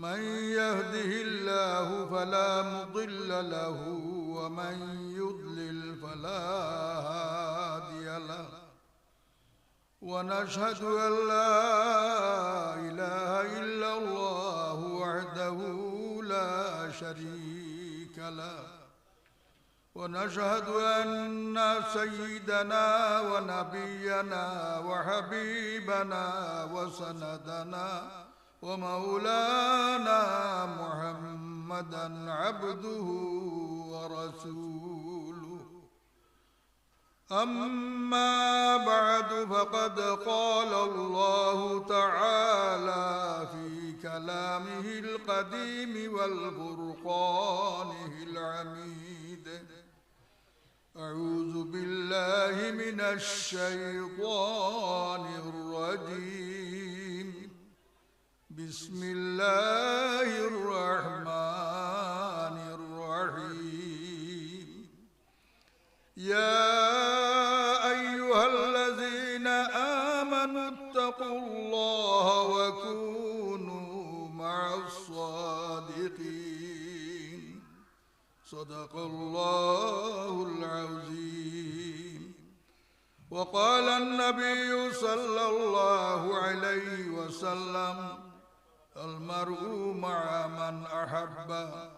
من يهده الله فلا مضل له ومن يضلل فلا هادي له. ونشهد أن لا إله إلا الله وحده لا شريك له. ونشهد أن سيدنا ونبينا وحبيبنا وسندنا ومولانا محمدا عبده ورسوله. أما بعد فقد قال الله تعالى في كلامه القديم والفرقانه العميد. أعوذ بالله من الشيطان الرجيم. بسم الله الرحمن الرحيم. يا أيها الذين آمنوا اتقوا الله وكونوا مع الصادقين. صدق الله العظيم. وقال النبي صلى الله عليه وسلم أحب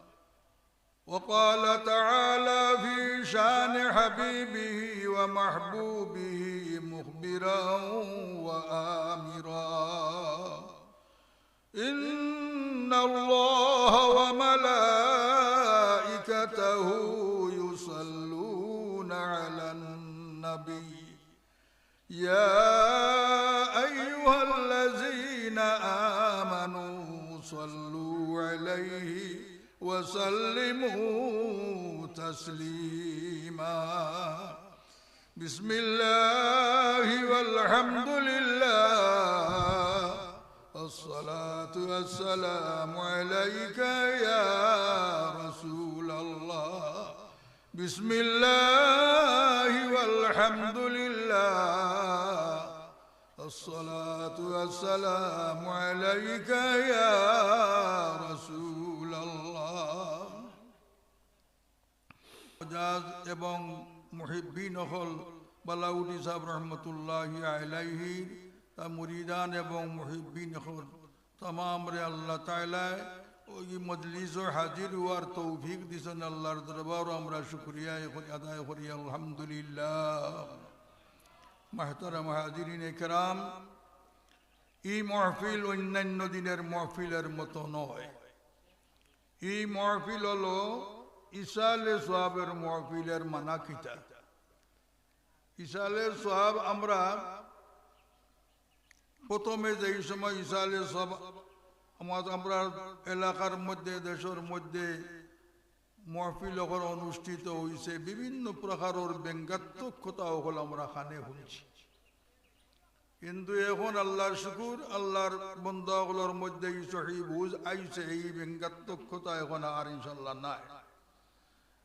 وقال تعالى في شان حبيبه ومحبوبه مخبرا وآمرا إن الله وملائكته يصلون على النبي. يا أيها الذين آمنوا صلوا عليه وسلموا تسليما. بسم الله والحمد لله. الصلاة والسلام عليك يا رسول الله. بسم الله والحمد لله. الصلاة والسلام عليك يا رسول الله জাজ এবং মুহিব্বিন হল বালাউদ্দি সাহেব রহমতুল্লাহ আলাইহি তা মুরিদান এবং মুহিব্বিন হল তমাম রে আল্লাহ তাইলায় ওই মজলিস হাজির হওয়ার তৌফিক দিছেন আল্লাহর দরবার আমরা শুক্রিয়া আদায় করি আলহামদুলিল্লাহ মাহতারাম হাজিরিন একরাম এই মহফিল অন্যান্য দিনের মহফিলের মতো নয়। এই মহফিল হলো ইসালে সোহাবের মহফিলের মানাকিটা। ইসালে সোহাব আমরা প্রথমে যে সময় ইসালে আমার আমরা এলাকার মধ্যে, দেশের মধ্যে মহফিল অনুষ্ঠিত হয়েছে বিভিন্ন প্রকারের ব্যঙ্গাত্মক কথা হল আমরা খানে শুনছি। কিন্তু এখন আল্লাহর শুকুর, আল্লাহর বন্ধাগুলোর মধ্যে সহি বুঝ আইছে, এই ব্যঙ্গাত্মক কথা এখন আর ইনশাল্লাহ নাই।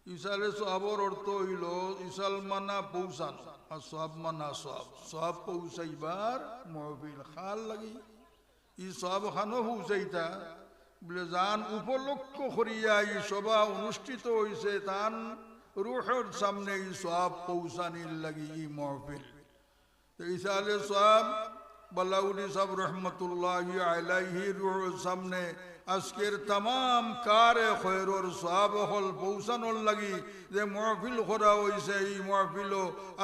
ইসালে সহাবর অর্থ হইল ইসাল মানা পৌঁছানো, আর সব মানা সব সব পৌঁছাইবার মহফিল খাল লাগি। ই সব খানো পৌঁছাইতা বলে যান উপলক্ষ করিয়া এই সভা অনুষ্ঠিত হয়েছে তান রুহের সামনে এই সব পৌঁছানির লাগি ই মহফিল। তো ইসালে সব বালাউলি সাহেব রহমতুল্লাহ আলাইহি রুহের সামনে আজকের তাম কারে খয়রর সব হল পৌঁছানোর লাগি যে মহফিল করা হয়েছে এই মহফিল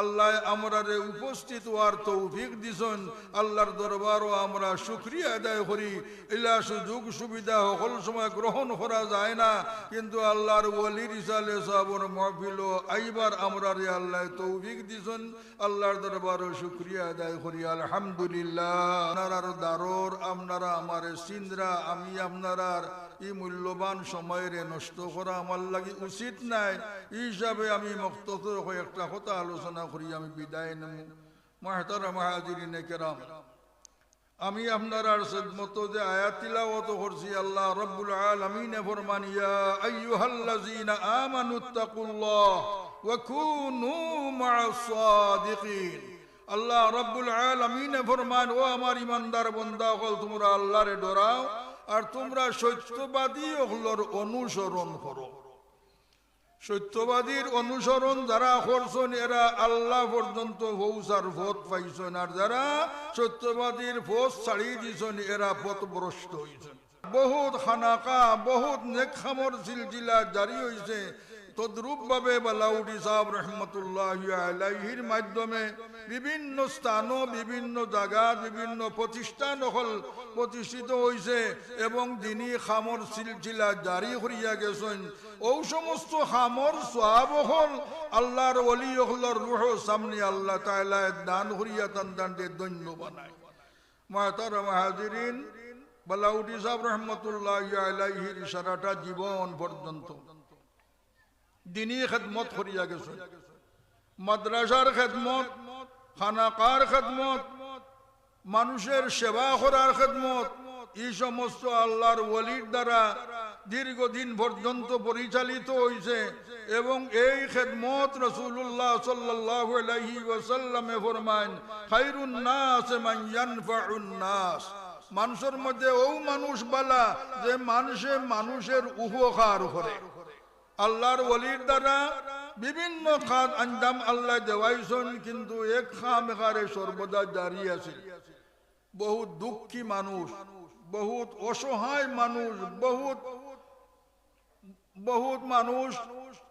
আল্লাহ আমরারে উপস্থিত হওয়ার তৌফিক দিছন। আল্লাহর দরবারও আমরা শুক্রিয়া আদায় করি। এলা সুযোগ সুবিধা সকল সময় গ্রহণ করা যায় না, কিন্তু আল্লাহর ওলির ইসালে সাহবর মহফিল আইবার আমরারে আল্লাহ তৌফিক দিছন। আল্লাহর দরবারও শুক্রিয়া আদায় করি। আলহামদুলিল্লাহ। আপনার দারোর, আপনারা আমার সিন্দ্রা, আমি আপনার আপনার এই মূল্যবান সময়ের নষ্ট করা আমার লাগি উচিত নাই। হিসাবে আমি মক্তর হয়ে একটা কথা আলোচনা করি, আমি বিদায় নেব মাহতারা মাহাজিরিনে কেরাম, আমি আপনার আর যে আয়াত তিলাওয়াত করছি, আল্লাহ রব্বুল আলামিনে ফরমান, ইয়া আইয়ুহাল্লাযীনা ওয়া কুনু মা'আস সাদিকিন। আল্লাহ রব্বুল আলামিনে ফরমান, ও আমার ইমানদার বান্দা হল তোমরা আল্লাহরে ডরাও আর তোমরা সত্যবাদী হলর অনুসরণ করো। সত্যবাদীর অনুসরণ যারা করছেন, এরা আল্লাহ পর্যন্ত ভৌসার ভোট পাইছেন, আর যারা সত্যবাদীর ভোট ছাড়িয়ে দিয়েছেন এরা পথভ্রষ্ট হয়েছেন বহুত হানাকা বহুত নেখামর সিলসিলা জারি হয়েছে তদ্রুপ ভাবে বালাউডি সাহেব রহমতুল্লাহ আলাইহির মাধ্যমে বিভিন্ন স্থান বিভিন্ন জায়গা, বিভিন্ন প্রতিষ্ঠান হল প্রতিষ্ঠিত হয়েছে এবং দিনী খামর সিলসিলা জারি করিয়া গেছেন ও সমস্ত খামর সব হল আল্লাহর অলি হলর রুহ সামনে আল্লাহ তাআলা দান করিয়া তান দান্ডে দৈন্য বানায়। মাতার মাহাজিরিন বালাউডি সাহেব রহমতুল্লাহ আলাইহির সারাটা জীবন পর্যন্ত। দিনী খেদমত করিয়া গেছে মাদ্রাসার খেদমত খানাকার খেদমত মানুষের সেবা করার খেদমত এই সমস্ত আল্লাহর ওলির দ্বারা দীর্ঘদিন পর্যন্ত পরিচালিত হয়েছে এবং এই খেদমত রসুল্লাহ সাল্লাহ আলাইহি ওয়াসাল্লামে ফরমান খাইরুন নাস মান ইয়ানফাউন মানুষের মধ্যে ও মানুষ বালা যে মানুষে মানুষের উপকার করে আল্লাহর ওলির দ্বারা বিভিন্ন খাত আঞ্জাম আল্লাহ দেওয়াইছেন, কিন্তু এক খাম এখানে সর্বদা জারি আছে। বহুত দুঃখী মানুষ, বহুত অসহায় মানুষ, বহুত বহুত মানুষ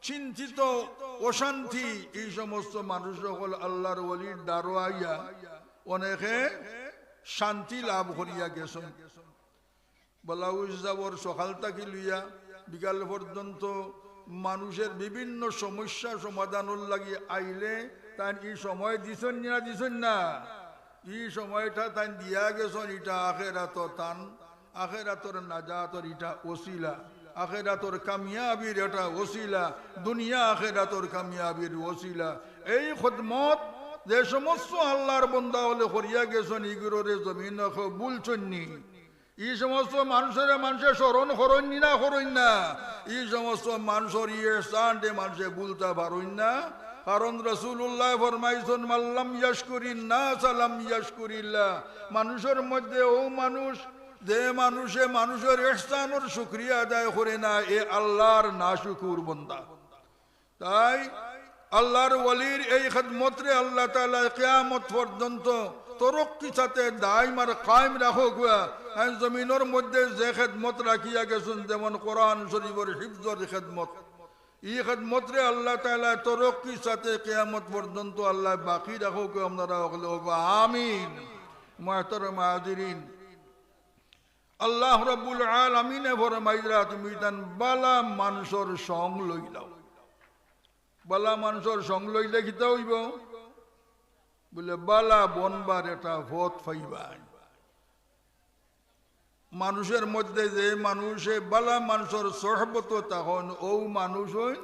চিন্তিত, অশান্তি, এই সমস্ত মানুষ সকল আল্লাহর ওলির দ্বারো আইয়া অনেকে শান্তি লাভ করিয়া গেছেন। বলাউজ যাবর সকাল থাকি লইয়া বিকাল পর্যন্ত মানুষের বিভিন্ন সমস্যা সমাধানের লাগি আইলে তাই এই সময় দিছেন না দিছেন না। এই সময়টা তাই দিয়া গেছেন এটা আখেরাত তান। আখেরাতর নাজাতর এটা ওসিলা। আখেরাতর কামিয়াবির এটা ওসিলা। দুনিয়া আখেরাতর কামিয়াবির ওসিলা। এই খদমত যে সমস্ত আল্লাহর বন্দা হলে করিয়া গেছেন ইগুলোরে জমিন বুলছন্নি এই সমস্ত মানুষের মানুষের স্মরণ করইন না করইন না। এই সমস্ত মানুষের ইয়ে স্থানটে মানুষে বলতে পারইন না। কারণ রসুল্লাহ ফরমাইছেন, মাল্লাম ইয়াসকুরিন না সালাম ইয়াসকুরিল্লাহ মানুষের মধ্যে ও মানুষ, যে মানুষে মানুষের ইহসানের শুক্রিয়া আদায় করে না, এ আল্লাহর না শুকুর বন্দা। তাই আল্লাহর ওলির এই খেদমতরে আল্লাহ তালা কেয়ামত পর্যন্ত তরক্কি সাথে দাইম আর কায়েম রাখো গুয়া জমিনের মধ্যে যে খেদমত রাখিয়া গেছেন, যেমন কোরআন শরীফের হিফজর খেদমত। এই খেদমতরে আল্লাহ তালা তরক্কির সাথে কেয়ামত পর্যন্ত আল্লাহ বাকি রাখো আপনারা হলে আমিন। মাহতর মাহাদিরিন আল্লাহ রব্বুল আলমিনে ফরমাইরা তুমি তান বালা মানুষের সং লইলাও। বালা মানুষের সং লইলে হইব। বলে, বালা বনবার এটা ভোট ফাইবাই মানুষের মধ্যে যে মানুষে বালা মানুষের সহবত, তখন ও মানুষ হইন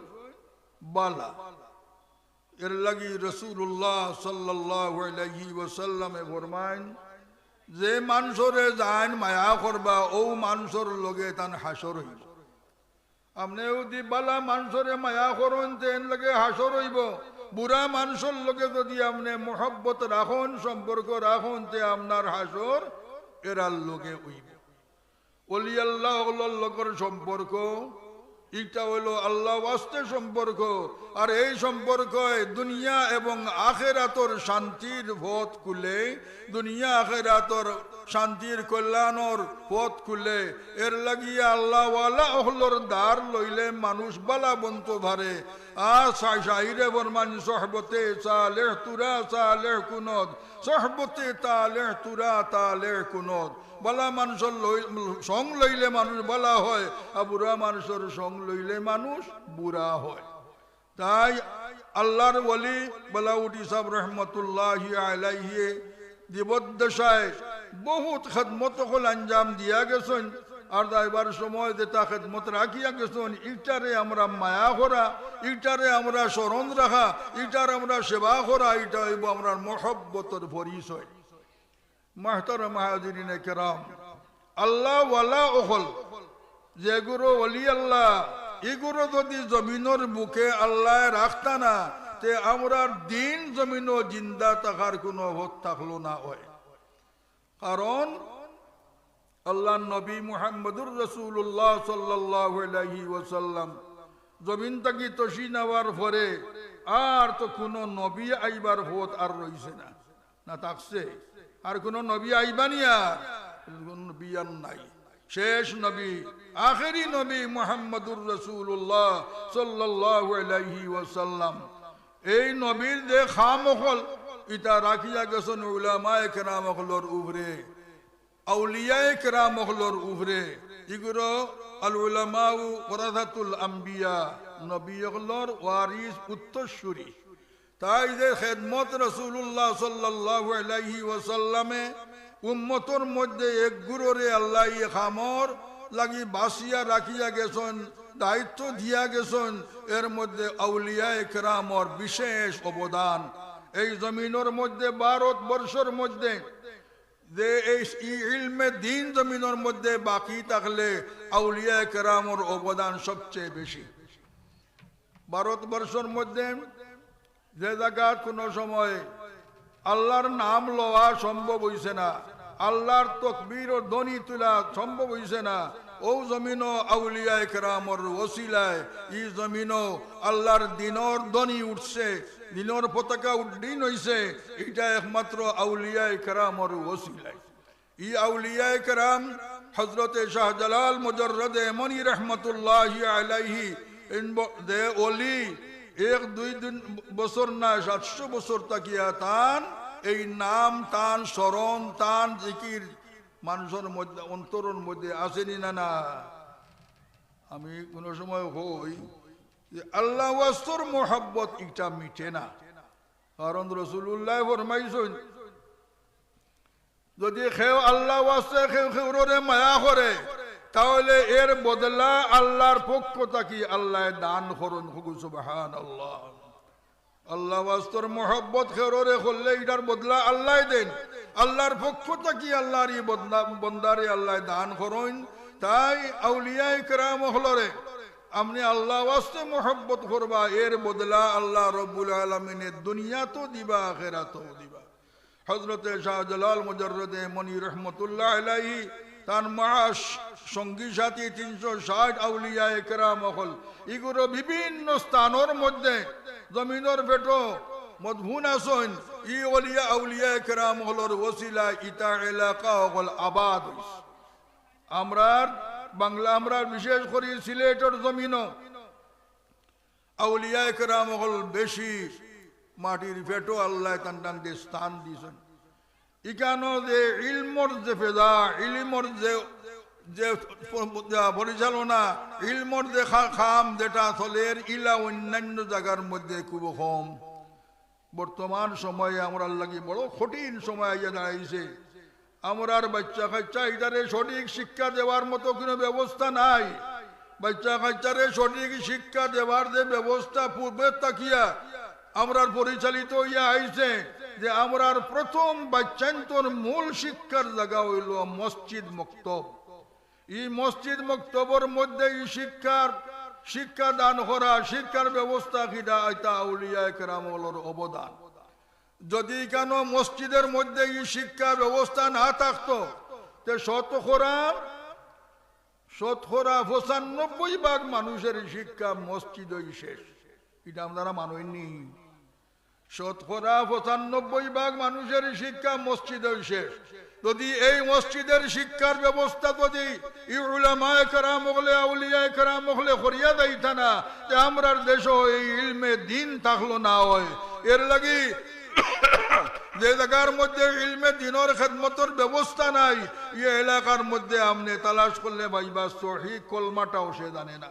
বালা। এর লাগি রসুল্লাহ সাল্লাহ ওসাল্লামে ফরমাইন, যে মানুষরে যান মায়া করবা, ও মানুষের লগে তান হাসর হইব। আপনি যদি বালা মানুষরে মায়া করুন তেন লগে হাসর হইব। বুড়া মানুষের লগে যদি আপনি মোহব্বত রাখুন, সম্পর্ক রাখুন, তে আপনার হাসর এরার লগে হইব। অলিয়াল্লাহ লগর সম্পর্ক এটা হইল আল্লাহ ওয়াস্তে সম্পর্ক। আর এই সম্পর্ক দুনিয়া এবং আখেরাতর শান্তির পথ খুলে, দুনিয়া আখেরাতর শান্তির কল্যাণর পথ খুলে। এর লাগিয়ে আল্লাহ ওয়ালা অহলর দ্বার লইলে মানুষ বালা বন্ত ভারে আর শাহিরে বরমান, সহবতে তুরা সালেহ কুনদ, সহবতে তালেহ তুরা তালেহ কুনদ। বলা মানুষের সং লইলে মানুষ বলা হয়, আর বুড়া মানুষের সং লইলে মানুষ বুড়া হয়। তাই আল্লাহর বলি বলা বলাউটি সাহ রহমতুল্লাহ আলাইহে জীবদ্দশায় বহুত খেদমত হল আঞ্জাম দিয়া গেছেন, আর দাইবার সময় যে তা খেদমত রাখিয়া গেছেন, ইটারে আমরা মায়া করা, ইটারে আমরা স্মরণ রাখা, ইটার আমরা সেবা করা এটা হইব আমরা মহব্বতর পরিচয়। আল্লাহ ওয়ালা অলি আল্লাহ যদি আল্লাহ তে দিন জিন্দা কোনো থাকল না হয়। কারণ আল্লাহ নবী মুহাম্মদুর রসুল্লাহ ওসাল্লাম জমিন তাকি তসি নেওয়ার পরে আর তো কোনো নবী আইবার ভোট আর রইছে না না থাকছে। আর কোনো নবী আইবানি আর? কোন নবী আর নাই। শেষ নবী, আখেরি নবী মুহাম্মদুর রসুল্লাহ সাল্লাহ আলাইহি এই নবীর যে খামখল ইটা রাখিয়া গেছেন উলামায়ে কেরামখলর উপরে আউলিয়ায়ে কেরামখলর উপরে ইগুলো আল উলামাউ ওরাদাতুল আম্বিয়া। নবীগুলোর ওয়ারিস উত্তরসূরি। তাই যে খেদমত রসুল্লাহ সাল্লাল্লাহু আলাইহি ওয়াসাল্লামে উম্মতর মধ্যে এক গুররে আল্লাহ খামর লাগি বাসিয়া রাখিয়া গেছেন, দায়িত্ব দিয়া গেছেন, এর মধ্যে আউলিয়া একরামর বিশেষ অবদান। এই জমিনের মধ্যে ভারত বর্ষর মধ্যে যে এই ইলমে দিন জমিনের মধ্যে বাকি থাকলে আউলিয়া কেরামর অবদান সবচেয়ে বেশি। ভারতবর্ষের মধ্যে যে জায়গা কোনো সময় আল্লাহর নাম লওয়া সম্ভব হইছে না, আল্লাহর তকবীর ও ধ্বনি তোলা সম্ভব হইছে না, ও জমিন আউলিয়া কেরামর ওসিলায়, ই জমিন আল্লাহর দিনর ধ্বনি উঠছে, দিনর পতাকা উড্ডীন হইছে, এটা একমাত্র আউলিয়া কেরামর ওসিলায়। ই আউলিয়া কেরাম হজরতে শাহজালাল মুজর্রদে মনি রহমতুল্লাহ আলাইহি দে ওলি এক দুই দিন বছর না, সাতশো বছর তাকিয়া তান, এই নাম তান, স্মরণ তান, জিকির মানুষের মধ্যে, অন্তরের মধ্যে আসেনি না না আমি কোনো সময় হই যে আল্লাহ ওয়াস্তর মোহাব্বত, এটা মিটে না। কারণ রসুল্লাহ ফরমাইছেন, যদি খেও আল্লাহ ওয়াস্তে খেউ খেউরে মায়া করে তাহলে এর বদলা আল্লাহর পক্ষ থাকি আল্লাহ দান করুন। সুবহান আল্লাহ আল্লাহ ওয়াস্তর মোহব্বত খেউরে করলে এটার বদলা আল্লাহ দেন। আল্লাহর পক্ষ থাকি আল্লাহর ই বন্দারে আল্লাহ দান করুন। তাই আউলিয়া ইকরাম হলরে, আপনি আল্লাহ ওয়াস্তে মোহব্বত করবা, এর বদলা আল্লাহ রব্বুল আলমিনের দুনিয়া তো দিবা, আখেরাতও দিবা। হজরতে শাহজালাল মুজর্রদে মনি রহমতুল্লাহ আলাইহি তার মাস সঙ্গী সাথী তিনশো ষাট আউলিয়া একরাম হল। এগুলো বিভিন্ন স্থানের মধ্যে জমিনের ভেটো মধুন আসন, ই অলিয়া আউলিয়া একরাম হলর ওসিলা ইতা এলাকা হল আবাদ। আমরার বাংলা আমরা বিশেষ করে সিলেটের জমিনও আউলিয়া একরাম মহল বেশি মাটির ফেটো আল্লাহ দিয়ে স্থান দিয়েছেন। যে যে যে যে যে খাম যেটা ইলা অন্যান্য মধ্যে খুব বর্তমান সময়ে আমরা লাগি বড় কঠিন সময় আইয়া দাঁড়াইছে। আমরার বাচ্চা কাচ্চা এটারে সঠিক শিক্ষা দেওয়ার মতো কোনো ব্যবস্থা নাই। বাচ্চা কাচ্চারে সঠিক শিক্ষা দেওয়ার যে ব্যবস্থা পূর্বে তাকিয়া আমরার পরিচালিত হইয়া আইছে। যে আমরার প্রথম বাচ্চান্তর মূল শিক্ষার জায়গা হইল মসজিদ মক্তব। এই মসজিদ মক্তবর মধ্যে এই শিক্ষার, শিক্ষা দান করা, শিক্ষার ব্যবস্থা কিনা এটা আউলিয়া কেরামলের অবদান। যদি কেন মসজিদের মধ্যে এই শিক্ষা ব্যবস্থা না থাকতো, তে শতকরা শতকরা পঁচানব্বই ভাগ মানুষের শিক্ষা মসজিদই শেষ। এটা আপনারা মানেননি শতকরা পঁচানব্বই ভাগ মানুষের শিক্ষা মসজিদই শেষ। যদি এই মসজিদের শিক্ষার ব্যবস্থা যদি ইউলামায়ে কেরাম হলে, আউলিয়ায়ে কেরাম এই ইলমে দিন থাকল না হয়। এর লাগি যে জায়গার মধ্যে ইলমে দিনের খেদমতর ব্যবস্থা নাই, এই এলাকার মধ্যে আমনে তালাশ করলে ভাইবা সহি কলমাটাও সে জানে না।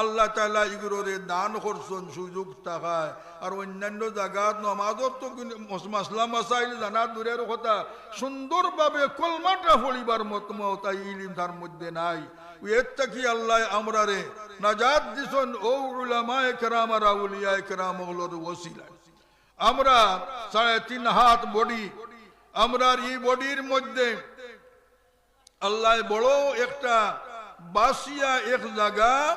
আল্লাহ তালা ইগুলোরে দান করছেন, সুযোগ থাকায় আর অন্যান্য জায়গাত নমাজত তো কিন্তু মস- মাসলা মাসাইল জানা দূরের কথা। সুন্দরভাবে কলমাটা পড়িবার মত তাই ইলিম তার মধ্যে নাই। আল্লাহ বড় একটা বাসিয়া এক জায়গা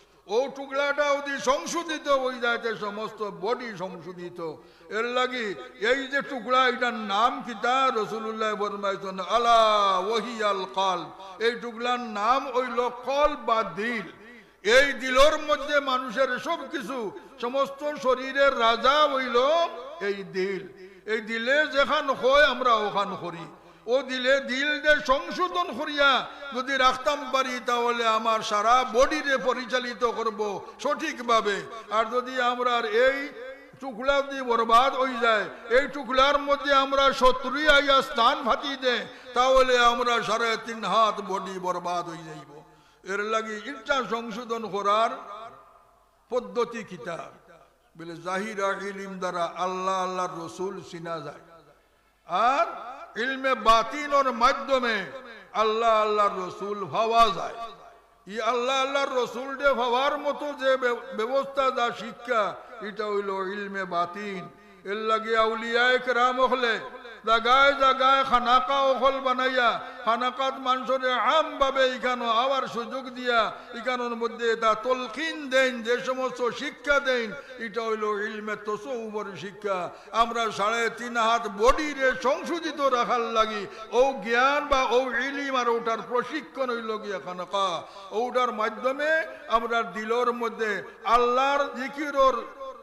ও টুকরাটা যদি সংশোধিত হয়ে যায় তো সমস্ত বডি সংশোধিত। এর লাগি এই যে টুকরা, এটার নাম কিতা রসুল্লাহ বরমাইছেন আলা ওহিয়াল কল এই টুকরার নাম হইল কল বা দিল। এই দিলর মধ্যে মানুষের সব কিছু সমস্ত শরীরের রাজা হইল এই দিল। এই দিলে যেখান হয় আমরা ওখান করি। ও দিলে দিল যে সংশোধন করিয়া, যদি রাখতাম পারি তাহলে আমার সারা বডিরে পরিচালিত করব সঠিকভাবে। আর যদি আমরা এই টুকলা যদি বরবাদ হয়ে যায়, এই টুকলার মধ্যে আমরা শত্রু আইয়া স্থান ফাটি দে, তাহলে আমরা সাড়ে তিন হাত বডি বরবাদ হয়ে যাইব। এর লাগি ইটা সংশোধন করার পদ্ধতি কিতাব বলে, জাহিরা ইলিম দ্বারা আল্লাহ আল্লাহ রসুল চিনা যায়। আর ইলমে বাতিনর মাধ্যমে আল্লাহ আল্লাহর রসুল ভাবা যায়। ই আল্লাহ আল্লাহর রসুল ডে ভাবার মতো যে ব্য- ব্যবস্থা, যা শিক্ষা, এটা হইল ইলমে বাতিন এর লাগে আউলিয়ায় রাম হলে জাগায় জাগায় খানাকা অকল বানাইয়া, খানাকাত মানুষের আম ভাবে এখানো আবার সুযোগ দিয়া, এখানোর মধ্যে তা তলকিন দেন, যে সমস্ত শিক্ষা দেন, এটা হইল ইলমে তসৌবর শিক্ষা। আমরা সাড়ে তিন হাত বডিরে সংশোধিত রাখার লাগি, ও জ্ঞান বা ও ইলিম আর ওটার প্রশিক্ষণ হইল গিয়া খানাকা। ওটার মাধ্যমে আমরা দিলর মধ্যে আল্লাহর জিকিরর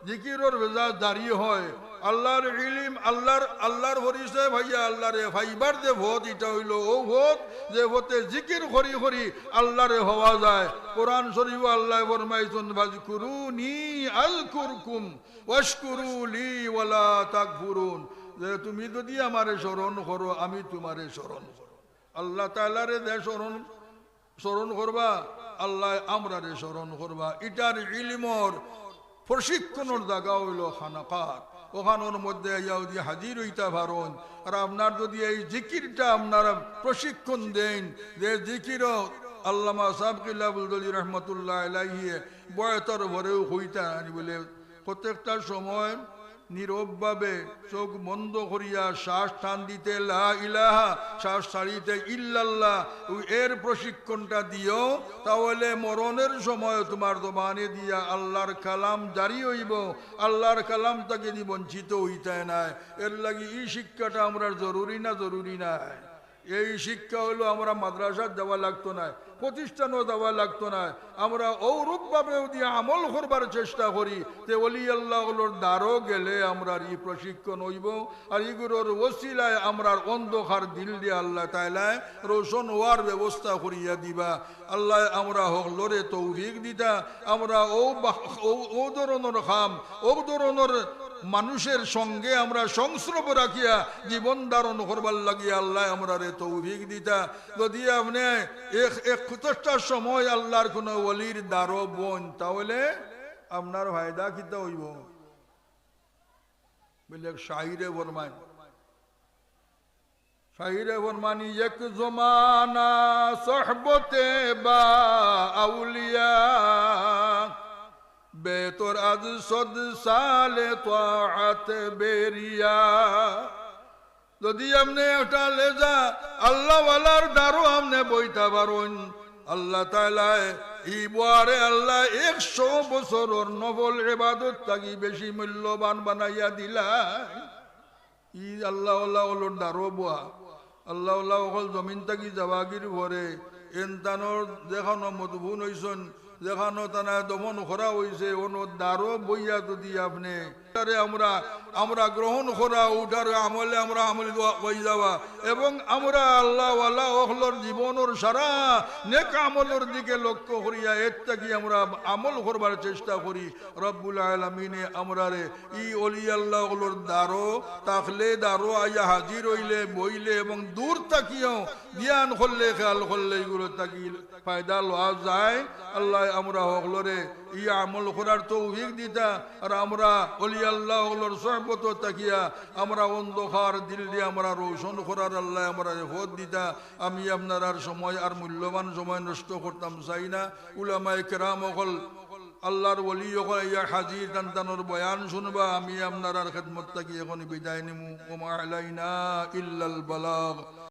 জিকিরর ভেজা দাঁড়িয়ে হয়। আল্লাহর ইলিম, আল্লাহর আল্লাহর হরিসে ভাইয়া আল্লাহরে ভাইবার যে ভোট এটা হইল ও ভোট যে ভোটে জিকির করি করি আল্লাহরে হওয়া যায়। কোরআন শরীফ আল্লাহ ফরমাইছেন ফাজকুরুনি আযকুরকুম ওয়াশকুরু লি ওয়ালা তাকফুরুন। যে তুমি যদি আমারে স্মরণ করো, আমি তোমারে স্মরণ করো আল্লাহ তাআলারে দে স্মরণ স্মরণ করবা, আল্লাহ আমরারে স্মরণ করবা। ইটার ইলিমর প্রশিক্ষণের জায়গা হইল খানাকার ওখানোর মধ্যে যদি হাজির হইতা ভারণ। আর আপনার যদি এই জিকিরটা আপনারা প্রশিক্ষণ দেন, যে জিকির আল্লামা সাবকিল্লাবুলি রহমতুল্লাহ বয়তর ভরেও হইতা বলে প্রত্যেকটা সময় নীরবভাবে চোখ বন্ধ করিয়া শ্বাস টান দিতে ইলাহা শ্বাস ছাড়িতে, ইল্লাল্লাহ এর প্রশিক্ষণটা দিও, তাহলে মরণের সময় তোমার দোমানে দিয়া আল্লাহর কালাম জারি হইব। আল্লাহর কালাম তাকে নিবঞ্চিত হইতে নাই। এর লাগি এই শিক্ষাটা আমরা জরুরি না জরুরি নাই? এই শিক্ষা হলো আমরা মাদ্রাসার দেওয়া লাগতো না, প্রতিষ্ঠানও দেওয়া লাগতো না। আমরা ঔরূপ ভাবেও দিয়ে আমল করবার চেষ্টা করি। তে অলি আল্লাহগুলোর দ্বারও গেলে আমরা ই প্রশিক্ষণ হইব, আর এগুলোর ওসিলায় আমরা অন্ধকার দিল দিয়ে আল্লাহ তাইলায় রোশন হওয়ার ব্যবস্থা করিয়া দিবা। আল্লাহ আমরা হকলরে তৌফিক দিতা। আমরা ও ধরনের খাম ও ধরনের মানুষের সঙ্গে আমরা সংস্রব রাখিয়া জীবন ধারণ করবার লাগিয়া আল্লাহ আমরা রে তৌফিক দিতা। যদি আপনি এক সময় আল্লাহর কোনো অলির দ্বারো বোন, তাহলে আপনার ফায়দা কিতা হইব? শাহিরে বরমায় শাহিরে বরমানি এক জমানা সহবতে বা আউলিয়া বেতর আজ সদ সালে তাআত বেরিয়া। যদি আমনে একটা লেজা আল্লাহ ওয়ালার দ্বারও আপনি বইতে পারুন আল্লাহ তালায় ই বারে আল্লাহ একশো বছরের নবল এবাদত তাকি বেশি মূল্যবান বানাইয়া দিলা ই আল্লাহ আল্লাহ ওলর দ্বারও বোয়া। আল্লাহ অকল জমিন তাকি যাবাগির ভরে এনতানোর দেখানো মধুবুন হইছন যেখানো তানায় দমন করা হয়েছে ওনো দ্বারও বইয়া যদি আপনি তারে আমরা আমরা গ্রহণ করা উঠার আমলে আমরা আমল হয়ে যাওয়া। এবং আমরা আল্লাহ আল্লাহ অহল হলর জীবনের সারা নেক আমলের দিকে লক্ষ্য করিয়া এর থাকি আমরা আমল করবার চেষ্টা করি। রব্বুল আলমিনে আমরা রে ই অলি আল্লাহ হলর দারো তাকলে দারো আইয়া হাজির হইলে, বইলে এবং দূর তাকিয়েও জ্ঞান করলে, খেয়াল করলে এগুলো তাকি ফায়দা লওয়া যায়। আল্লাহ আমরা হকলরে ই আমল করার তৌফিক দিতা। আর আমরা অলি আল্লাহ হকলর সহবত তাকিয়া, আমরা অন্ধকার দিল দিয়ে আমরা রোশন করার আল্লাহ আমরা ভোট দিতা। আমি আপনার আর সময় আর মূল্যবান সময় নষ্ট করতাম চাই না। উলামায় কেরাম অকল আল্লাহর ওলি অকল ইয়া হাজির তান্তানোর বয়ান শুনবা, আমি আপনার আর খেদমত তাকি এখন বিদায় নিমু। ওমা আলাইনা ইল্লাল বালাগ।